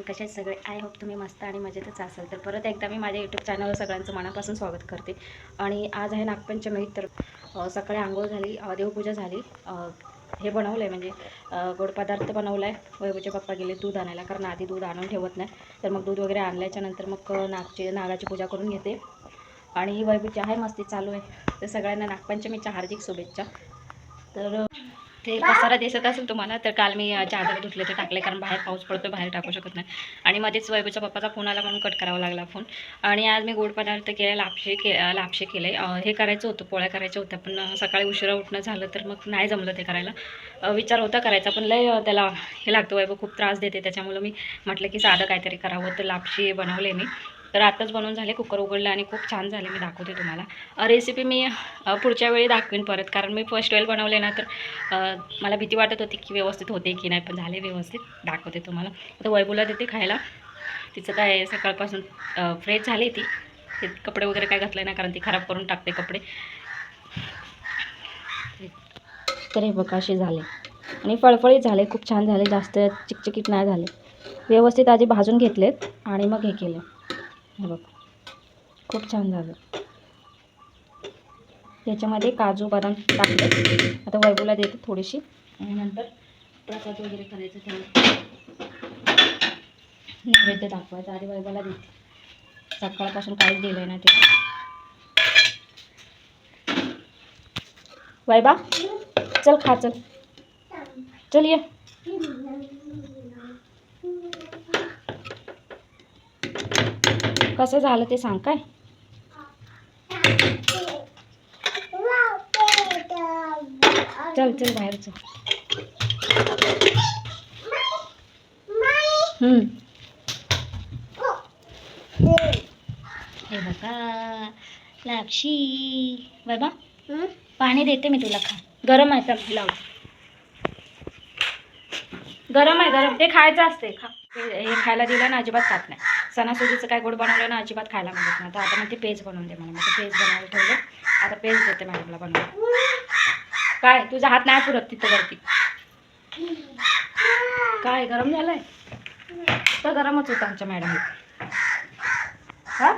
Morning कसे आहेत सगळे आय होप तुम्ही मस्त आणि मजेतच असाल. तर परत एकदा मी माझ्या यूट्यूब चॅनलवर सगळ्यांचं मनापासून स्वागत करते. आणि आज आहे नागपंचमी तर सकाळी आंघोळ झाली देवपूजा झाली. हे बनवलं आहे म्हणजे गोड पदार्थ बनवला आहे वैभवचे पप्पा गेले दूध आणायला कारण आधी दूध आणून ठेवत नाही. तर मग दूध वगैरे आणल्याच्या नंतर मग नागची नागाची पूजा करून घेते. आणि ही वैभवची आहे मस्ती चालू आहे. तर सगळ्यांना नागपंचमीच्या हार्दिक शुभेच्छा. तर ते पसारा दिसत असेल तुम्हाला तर काल मी चादर धुतले ते टाकले कारण बाहेर पाऊस पडतो बाहेर टाकू शकत नाही. आणि मध्येच वैभवच्या पप्पाचा फोन आला म्हणून कट करावा लागला फोन. आणि आज मी गोड पदार्थ केले लापशे के लापशे केले. हे करायचं होतं पोळ्या करायच्या होत्या पण सकाळी उशिरा उठणं झालं तर मग नाही जमलं ते करायला. विचार होता करायचा पण लय त्याला हे लागतो वैभव खूप त्रास देते. त्याच्यामुळं मी म्हटलं की साधं काहीतरी करावं तर लापशी बनवले मी. तर आत्ताच बनवून झाले कुकर उघडलं आणि खूप छान झाले मी दाखवते तुम्हाला. रेसिपी मी पुढच्या वेळी दाखवेन परत कारण मी फर्स्ट वेळ बनवले ना तर मला भीती वाटत होती की व्यवस्थित होते की नाही पण झाले व्यवस्थित दाखवते तुम्हाला. आता वैभवला देते खायला. तिचं काय सकाळपासून फ्रेश झाली ती. ते कपडे वगैरे काय घातले ना कारण ती खराब करून टाकते कपडे. तर हे बघा असे झाले. आणि फळफळीत झाले खूप छान झाले जास्त चिकचिकीत नाही झाले. व्यवस्थित आधी भाजून घेतलेत आणि मग हे केलं. बघ. खूप छान झालं. याच्यामध्ये काजू बदाम टाकले. आता वैभवला देते थोडीशी. आणि नंतर प्रसाद वगैरे करायचं तेव्हा नैवेद्य दाखवायचं. आधी वैभवला देते. सकाळपासून काहीच दिलं ना ते वैबा चल खा चल. चल ये. कसं झालं ते सांग काय? चल चल बाहेर चल. हे बघा लाक्षी बाबा पाणी देते मी तुला खा. गरम आहे तर लावते गरम आहे गरम. ते खायचं असते खा. हे हे खायला दिलं ना अजिबात खात नाही. सणासुदीचं काय गोड बनवलं ना अजिबात खायला मिळत नाही. तर आता मग ते पेज बनवून दे मला. मग ते पेज बनवायला ठेवलं. आता पेज देते मॅडमला बनवून. काय? तुझा हात नाही पुरत तिथं वरती. काय? गरम झालंय? तर गरमच होतं आमच्या मॅडम हा?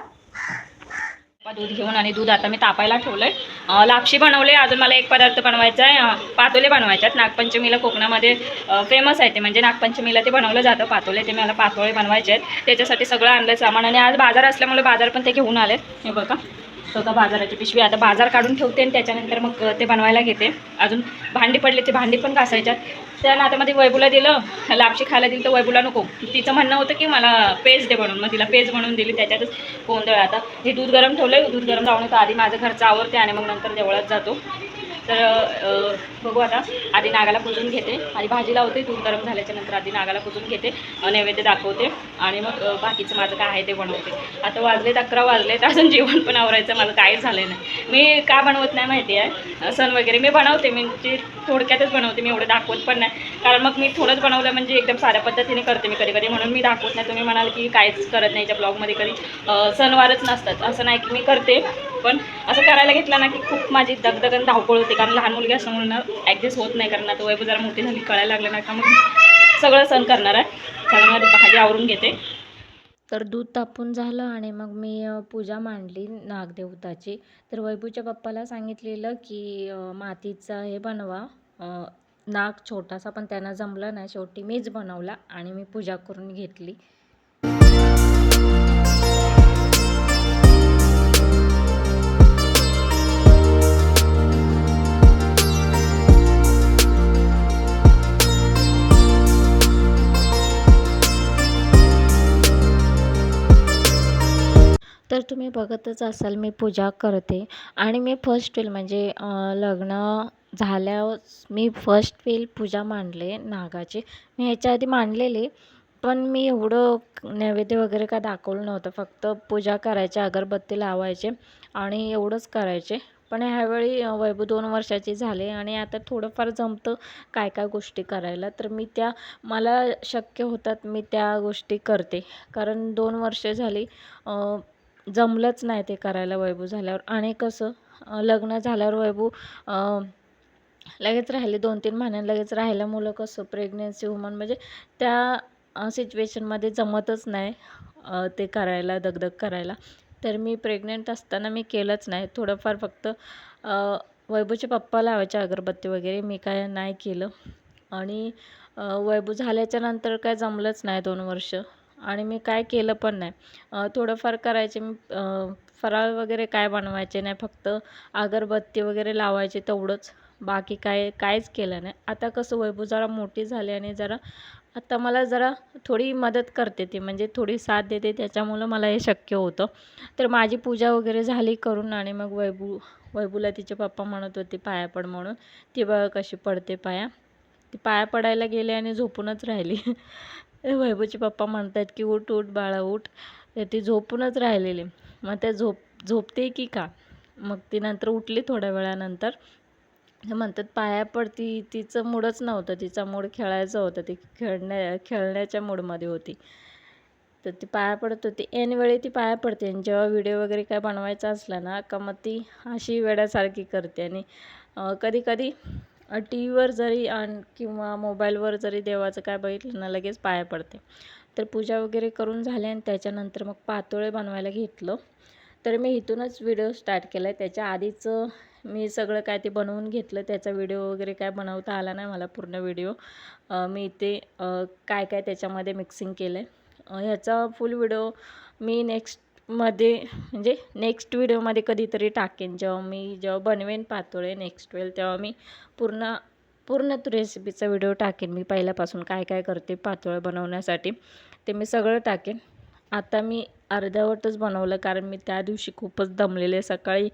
दूध घेऊन आणि दूध आता मी तापायला ठेवलं आहे लापशी बनवले अजून मला एक पदार्थ बनवायचा आहे. पातोले बनवायचे आहेत नागपंचमीला कोकणामध्ये फेमस आहे ते. म्हणजे नागपंचमीला ते बनवलं जातं पातोले. ते मला पातोळे बनवायचे आहेत. त्याच्यासाठी सगळं आणलं सामान. आणि आज बाजार असल्यामुळे बाजार पण ते घेऊन आले हे बघा. स्वतः बाजाराची पिशवी आता बाजार काढून ठेवते आणि त्याच्यानंतर मग ते बनवायला घेते. अजून भांडी पडले ते भांडी पण घासायच्यात. त्या नात्यामध्ये वैबूला दिलं लापशी खायला दिलं तर वैबूला नको. तिचं म्हणणं होतं की मला पेज दे बनवून मग तिला पेज बनवून दिली त्याच्यातच गोंधळ. आता हे दूध गरम ठेवलं दूध गरम जाऊन तर आधी माझं घरचं आवडते आणि मग नंतर देवळात जातो. तर बघू आता. आधी नागाला पुजून घेते. आणि भाजी लावते दूध गरम झाल्याच्यानंतर आधी नागाला पुजून घेते. नैवेद्य दाखवते आणि मग बाकीचं माझं काय आहे ते बनवते. आता वाजलेत अकरा वाजलेत अजून जेवण पण आवरायचं मला काहीच झालं नाही. मी का बनवत नाही माहिती आहे. सण वगैरे मी बनवते म्हणजे थोडक्यातच बनवते मी एवढं दाखवत पण नाही. कारण मग मी थोडंच बनवलं म्हणजे एकदम साऱ्या पद्धतीने करते मी कधी कधी म्हणून मी दाखवत नाही. तुम्ही म्हणाल की काहीच करत नाही त्या ब्लॉगमध्ये कधी. सणवारच नसतात. असं नाही की मी करते. पण असं करायला घेतलं ना की खूप माझी दगदगन धावपळ होते. कारण लहान मुलगी असं म्हणून ॲडजस्ट होत नाही कारण आता वैभव जरा मोठी झाली कळायला लागलं ना. का मग सगळं सण करणार आहे. त्यामुळे भाजी आवरून घेते. तर दूध तापून झालं आणि मग मी पूजा मांडली नागदेवताची. तर वैभूच्या पप्पाला सांगितलेलं की मातीचा हे बनवा. नाग छोटासा पण त्यांना जमला नाही. शेवटी मीच बनवला आणि मी पूजा करून घेतली. तर तुम्ही बघतच असाल मी पूजा करते. आणि मी फर्स्ट वेल म्हणजे लग्न झाल्यावर मी फर्स्ट वेल पूजा मांडले नागाची. मी ह्याच्या आधी मांडलेली पण मी एवढं नैवेद्य वगैरे काय दाखवलं नव्हतं. फक्त पूजा करायचे अगरबत्ती लावायचे आणि एवढंच करायचे. पण ह्यावेळी वैभव दोन वर्षाची झाले आणि आता थोडंफार जमतं काय काय गोष्टी करायला. तर मी त्या मला शक्य होतात मी त्या गोष्टी करते. कारण दोन वर्ष झाली जमलंच नाही ते करायला वैभव झाल्यावर. आणि कसं लग्न झाल्यावर वैभव लगेच राहिले दोन तीन महिन्यांनी लगेच राहिल्यामुळं कसं प्रेग्नेन्सी वुमन म्हणजे त्या सिच्युएशनमध्ये जमतच नाही ते करायला दगदग करायला. तर मी प्रेग्नेंट असताना मी केलंच नाही. थोडंफार फक्त वैभूचे पप्पा लावायचे अगरबत्ती वगैरे मी काय नाही केलं. आणि वैभू झाल्याच्यानंतर काय जमलंच नाही दोन वर्ष. आणि मी काय केलं पण नाही. थोडंफार करायचे मी फराळ वगैरे काय बनवायचे नाही फक्त अगरबत्ती वगैरे लावायचे तेवढंच. बाकी काय काहीच केलं नाही. आता कसं वैभव जरा मोठी झाली आणि जरा आता मला जरा थोडी मदत करते ती. म्हणजे थोडी साथ देते त्याच्यामुळं मला हे शक्य होतं. तर माझी पूजा वगैरे झाली करून आणि मग वैभू वैभूला तिचे पप्पा म्हणत होते पाया पड म्हणून. ती बघा कशी पडते पाया. ती पाया पडायला गेली आणि झोपूनच राहिली. वैभवचे पप्पा म्हणतात की उठ उठ बाळा उठ. तर ती झोपूनच राहिलेली. मग त्या झोप झोपते की का? मग ती नंतर उठली थोड्या वेळानंतर. म्हणतात पाया पडती तिचं मूडच नव्हतं. तिचा मूड खेळायचा होता. ती खेळण्या खेळण्याच्या मूडमध्ये होती. तर ती पाया पडत होती. ऐनवेळी ती पाया पडते. आणि जेव्हा व्हिडिओ वगैरे काय बनवायचा असला ना का मग ती अशी वेड्यासारखी करते. आणि कधी कधी टी व्हीवर जरी आणि किंवा मोबाईलवर जरी देवाचं काय बघितलं ना लगेच पाया पडते. तर पूजा वगैरे करून झाली आणि त्याच्यानंतर मग पातोळे बनवायला घेतलं. तर मी इथूनच व्हिडिओ स्टार्ट केला आहे त्याच्या आधीच मी सगळं काय ते बनवून घेतलं. त्याचा व्हिडिओ वगैरे काय बनवता आला नाही मला पूर्ण व्हिडिओ. मी इथे काय काय त्याच्यामध्ये मिक्सिंग केलं आहे ह्याचा फुल व्हिडिओ मी नेक्स्ट मध्ये म्हणजे नेक्स्ट व्हिडिओमध्ये कधीतरी टाकेन. जेव्हा मी जेव्हा बनवेन पातोळे नेक्स्ट वेळ तेव्हा मी पूर्ण पूर्ण रेसिपीचा व्हिडिओ टाकेन. मी पहिल्यापासून काय काय करते पातोळे बनवण्यासाठी ते मी सगळं टाकेन. आता मी अर्धवटच बनवलं कारण मी त्या दिवशी खूपच दमलेले. सकाळी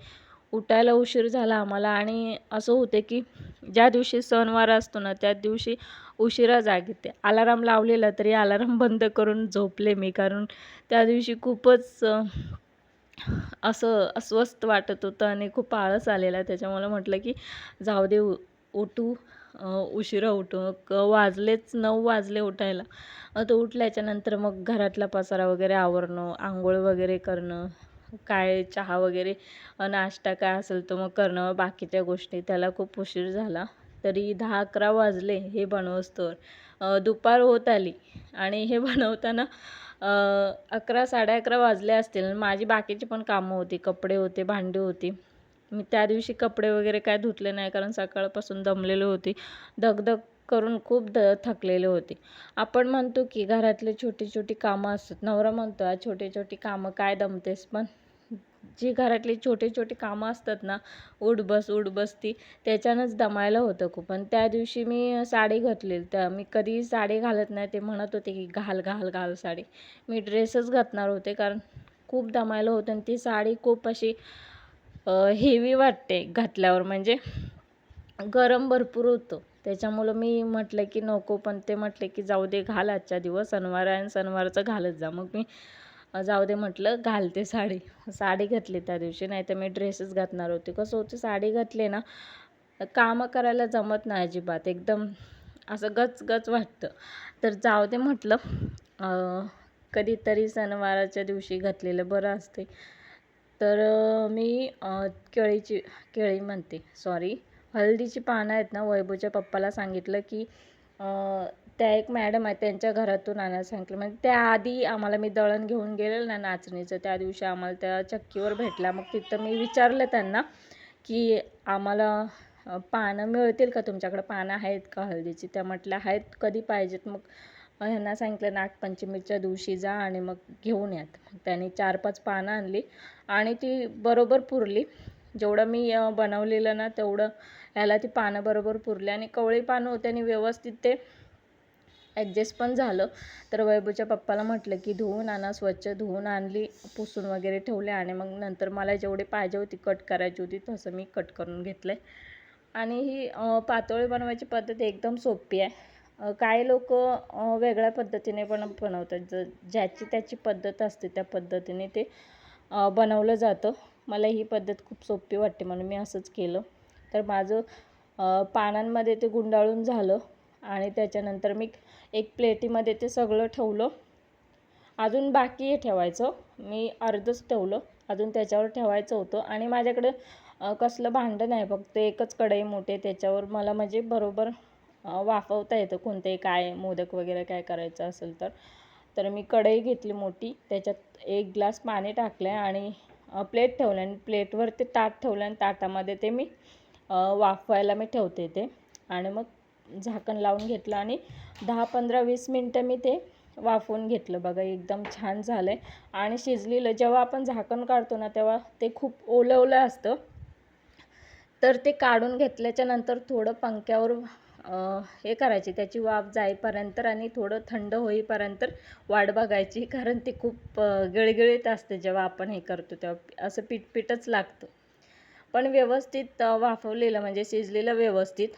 उठायला उशीर झाला आम्हाला. आणि असं होते की ज्या दिवशी सणवार असतो ना त्या दिवशी उशिरा जाग येते. अलाराम लावलेला तरी अलाराम बंद करून झोपले मी. कारण त्या दिवशी खूपच असं अस्वस्थ वाटत होतं आणि खूप आळस आलेला. त्याच्यामुळे म्हटलं की जाऊ दे उठू. उशिरा उठू. मग वाजलेच नऊ वाजले उठायला. तर उठल्याच्यानंतर मग घरातला पसारा वगैरे आवरणं आंघोळ वगैरे करणं काय चहा वगैरे नाश्ता काय असेल तो मग करणं बाकीच्या गोष्टी. त्याला खूप उशीर झाला. तरी दहा अकरा वाजले हे बनवस्तोवर दुपार होत आली आणि हे बनवताना अकरा साडे अकरा वाजले असतील. माझी बाकीची पण कामं होती. कपडे होते भांडी होती. मी त्या दिवशी कपडे वगैरे काय धुतले नाही कारण सकाळपासून दमलेली होती. दगदग करून खूप द थकलेले होते. आपण म्हणतो की घरातले छोटी छोटी कामं असतात. नवरा म्हणतो "आ, छोटी छोटी कामं काय दमतेस? पण जी घरातली छोटी छोटी कामं असतात ना उठ बस उठ बस ती त्याच्यानंच दमायला होतं खूप. पण त्या दिवशी मी साडी घातली त्या मी कधी साडी घालत नाही. ते म्हणत होते की घाल घाल घाल साडी. मी ड्रेसच घातणार होते कारण खूप दमायला होतं. आणि ती साडी खूप अशी हेवी वाटते घातल्यावर. म्हणजे गरम भरपूर होतं. त्याच्यामुळं मी म्हटलं की नको पण ते म्हटले की जाऊ दे घाल आजच्या दिवस सणवार आहे आणि सणवारचं घालत जा. मग मी जाऊ दे म्हटलं घालते साडी. साडी घातली त्या दिवशी नाही तर मी ड्रेसच घातणार होते. कसं होते साडी घातली ना कामं करायला जमत नाही अजिबात. एकदम असं गच गच वाटतं. तर जाऊ दे म्हटलं कधीतरी सणवाराच्या दिवशी घातलेलं बरं असते तर मी केळीची केळी म्हणते सॉरी हळदीची पानं आहेत ना वैभवच्या पप्पाला सांगितलं की त्या एक मॅडम आहेत त्यांच्या घरातून आणायला सांगितलं. म्हणजे त्याआधी आम्हाला मी दळण घेऊन गेलेलं ना नाचणीचं त्या दिवशी आम्हाला त्या चक्कीवर भेटला. मग तिथं मी विचारलं त्यांना की आम्हाला पानं मिळतील का? तुमच्याकडं पानं आहेत का हळदीची? त्या म्हटल्या आहेत कधी पाहिजेत. मग ह्यांना सांगितलं नागपंचमीच्या दिवशी जा आणि मग घेऊन यात. मग त्यांनी चार पाच पानं आणली आणि ती बरोबर पुरली. जेवढं मी बनवलेलं ना तेवढं ह्याला ती पानं बरोबर पुरली आणि कवळी पानं होते आणि व्यवस्थित ते ॲडजस्ट पण झालं. तर वैभवच्या पप्पाला म्हटलं की धुवून आणा स्वच्छ धुवून आणली पुसून वगैरे ठेवले आणि मग नंतर मला जेवढी पाहिजे होती कट करायची होती तसं मी कट करून घेतलं आणि ही पातोळी बनवायची पद्धत एकदम सोपी आहे. काही लोक वेगळ्या पद्धतीने पण बनवतात. ज ज्याची त्याची पद्धत असते त्या पद्धतीने ते बनवलं जातं. मला ही पद्धत खूप सोपी वाटते म्हणून मी असंच केलं. तर माझं पानांमध्ये ते गुंडाळून झालं आणि त्याच्यानंतर मी एक प्लेटीमध्ये ते सगळं ठेवलं. अजून बाकी आहे ठेवायचं. मी अर्धच ठेवलं. अजून त्याच्यावर ठेवायचं होतं आणि माझ्याकडे कसलं भांडं नाही फक्त एकच कढई मोठी त्याच्यावर मला म्हणजे बरोबर वाफवता येतं कोणते काय मोदक वगैरे काय करायचं असेल तर. तर मी कढई घेतली मोठी त्याच्यात एक ग्लास पाणी टाकलं आहे आणि प्लेट ठेवलं आणि प्लेटवर ते ताट ठेवलं आणि ताटामध्ये ते मी वाफवायला मी ठेवते ते. आणि मग झाकण लावून घेतलं आणि दहा पंधरा वीस मिनटं मी ते वाफवून घेतलं. बघा एकदम छान झालं आहे आणि शिजलेलं जेव्हा आपण झाकण काढतो ना तेव्हा ते खूप ओलं ओलं असतं. तर ते काढून घेतल्याच्या नंतर थोडं पंख्यावर हे करायची. त्याची वाफ जाईपर्यंत आणि थोडं थंड होईपर्यंत वाट बघायची. कारण ते खूप गळगळीत गिळगिळीत असते जेव्हा आपण हे करतो तेव्हा. असं पीठपीठच लागतं. पण व्यवस्थित वाफवलेलं म्हणजे शिजलेलं व्यवस्थित.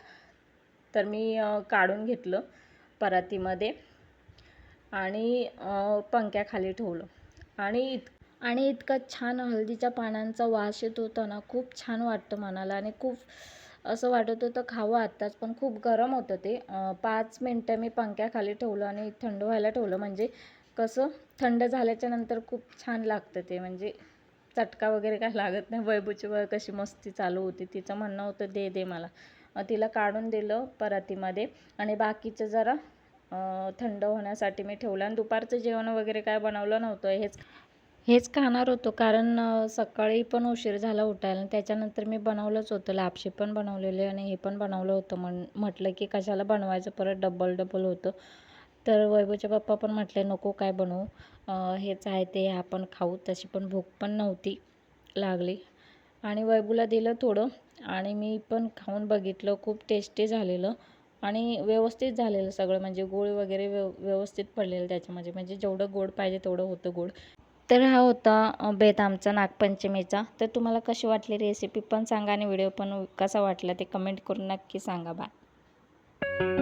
तर मी काढून घेतलं परातीमध्ये आणि पंख्याखाली ठेवलं. आणि इत आणि इतका छान हळदीच्या पानांचा वास येत होता ना खूप छान वाटतं मनाला आणि खूप असं वाटत होतं खावं आत्ताच. पण खूप गरम होतं ते. पाच मिनटं मी पंख्याखाली ठेवलं आणि थंड व्हायला ठेवलं. म्हणजे कसं थंड झाल्याच्यानंतर खूप छान लागतं ते. म्हणजे चटका वगैरे काय लागत नाही. वैभूची वय कशी मस्ती चालू होती. तिचं म्हणणं होतं दे दे मला. तिला काढून दिलं परातीमध्ये. आणि बाकीचं जरा थंड होण्यासाठी मी ठेवलं. आणि दुपारचं जेवण वगैरे काय बनवलं नव्हतं हेच हेच खाणार होतो कारण सकाळी पण उशीर झाला उठायला आणि त्याच्यानंतर मी बनवलंच होतं. लापशी पण बनवलेले आणि हे पण बनवलं होतं. म्हण म्हटलं की कशाला बनवायचं? परत डबल डबल होतं. तर वैभवचे पप्पा पण म्हटले नको काय बनवू? हेच आहे ते आपण खाऊ. तशी पण भूक पण नव्हती लागली. आणि वैभूला दिलं थोडं आणि मी पण खाऊन बघितलं. खूप टेस्टी झालेलं आणि व्यवस्थित झालेलं सगळं. म्हणजे गोळ वगैरे व्यव व्यवस्थित पडलेलं त्याच्यामध्ये. म्हणजे जेवढं गोड पाहिजे तेवढं होतं गोड. तर हा होता बेत आमचा नागपंचमीचा. तर तुम्हाला कशी वाटली रेसिपी पण सांगा आणि व्हिडिओ पण कसा वाटला ते कमेंट करून नक्की सांगा बाय